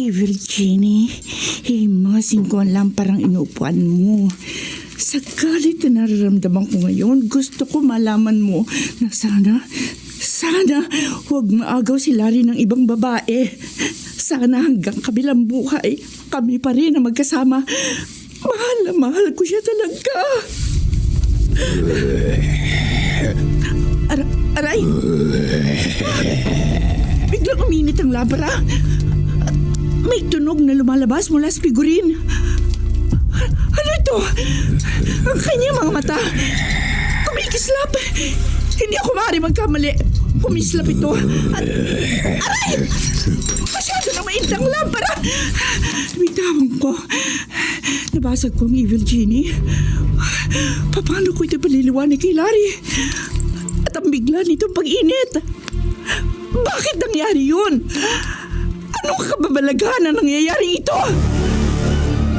Evil Genie, himasing ko ang lamparang inuupuan mo. Sa galit na nararamdaman ko ngayon, gusto ko malaman mo na sana, sana huwag maagaw si Larry ng ibang babae. Sana hanggang kabilang buhay, kami pa rin ang magkasama. Mahal na mahal ko siya talaga. Ar- aray! Biglang uminit ang labra. Tunog na lumalabas mula sa figurin. Ano ito? Ang kanyang mga mata. Kumikislap. Hindi ako maaari magkamali. Kumislap ito. At, aray! Masyado na mainit ang lampara. Bitawan ko. Nabasag ko ang evil genie. Paano ko ito paliliwanag kay Larry? At ang bigla nitong pag-init. Bakit nangyari yun? Anong kababalaghan na nangyayari ito?